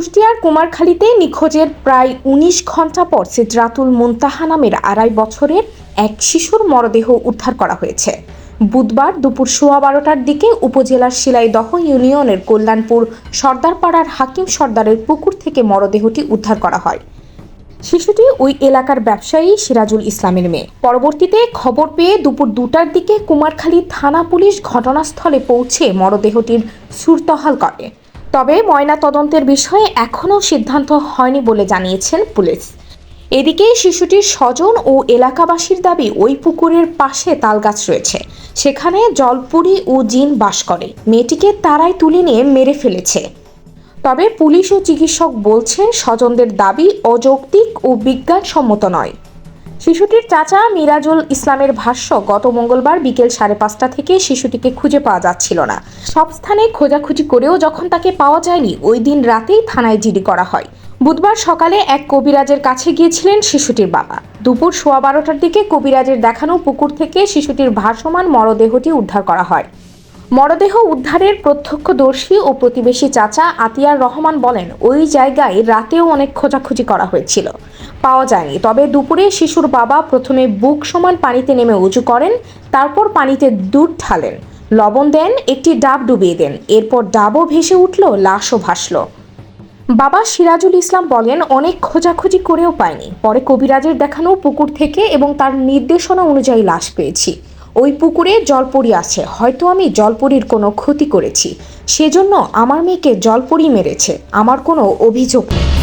কুষ্টিয়ার কুমারখালীতে নিখোঁজের প্রায় উনিশ ঘণ্টা পর সিদ্রাতুল মুনতাহা নামের আড়াই বছরের এক শিশুর মরদেহ উদ্ধার করা হয়েছে। বুধবার দুপুর সোয়া বারোটার দিকে উপজেলার শিলাইদহ ইউনিয়নের কল্যাণপুর সর্দারপাড়ার হাকিম সর্দারের পুকুর থেকে মরদেহটি উদ্ধার করা হয়। শিশুটি ওই এলাকার ব্যবসায়ী সিরাজুল ইসলামের মেয়ে। পরবর্তীতে খবর পেয়ে দুপুর দুটার দিকে কুমারখালী থানা পুলিশ ঘটনাস্থলে পৌঁছে মরদেহটির সুরতহাল করে। তবে ময়না তদন্তের বিষয়ে এখনও সিদ্ধান্ত হয়নি বলে জানিয়েছেন পুলিশ। এদিকে শিশুটির স্বজন ও এলাকাবাসীর দাবি ওই পুকুরের পাশে তালগাছ রয়েছে। সেখানে জলপুরি ও জিন বাস করে। মেয়েটিকে তারাই তুলে নিয়ে মেরে ফেলেছে। তবে পুলিশ ও চিকিৎসক বলছেন, স্বজনদের দাবি অযৌক্তিক ও বিজ্ঞানসম্মত নয়। শিশুটির চাচা মিরাজুল ইসলামের ভাষ্য, গত মঙ্গলবার বিকেল সাড়ে পাঁচটা থেকে শিশুটিকে খুঁজে পাওয়া যাচ্ছিল না। সব স্থানে খোঁজাখুঁজি করেও যখন তাকে পাওয়া যায়নি, ওই দিন রাতেই থানায় জিডি করা হয়। বুধবার সকালে এক কবিরাজের কাছে গিয়েছিলেন শিশুটির বাবা। দুপুর সোয়া বারোটার দিকে কবিরাজের দেখানো পুকুর থেকে শিশুটির ভাসমান মরদেহটি উদ্ধার করা হয়। মরদেহ উদ্ধারের প্রত্যক্ষদর্শী ও প্রতিবেশী চাচা আতিয়ার রহমান বলেন, ওই জায়গায় রাতেও অনেক খোঁজাখুঁজি করা হয়েছিল। পাওয়া যায়নি। তবে দুপুরে শিশুর বাবা প্রথমে বুক সমান পানিতে নেমে উঁচু করেন, তারপর পানিতে দুধ ঢালেন। লবণ দেন, একটি ডাব ডুবিয়ে দেন। এরপর ডাবও ভেসে উঠল, লাশও ভাসল। বাবা সিরাজুল ইসলাম বলেন, অনেক খোঁজাখুঁজি করেও পায়নি পরে কবিরাজের দেখানো পুকুর থেকে এবং তার নির্দেশনা অনুযায়ী লাশ পেয়েছি। ওই পুকুরে জলপরি আছে। হয়তো আমি জলপরির কোনো ক্ষতি করেছি। সেজন্য আমার মেয়েকে জলপরি মেরেছে। আমার কোনো অভিযোগ নেই।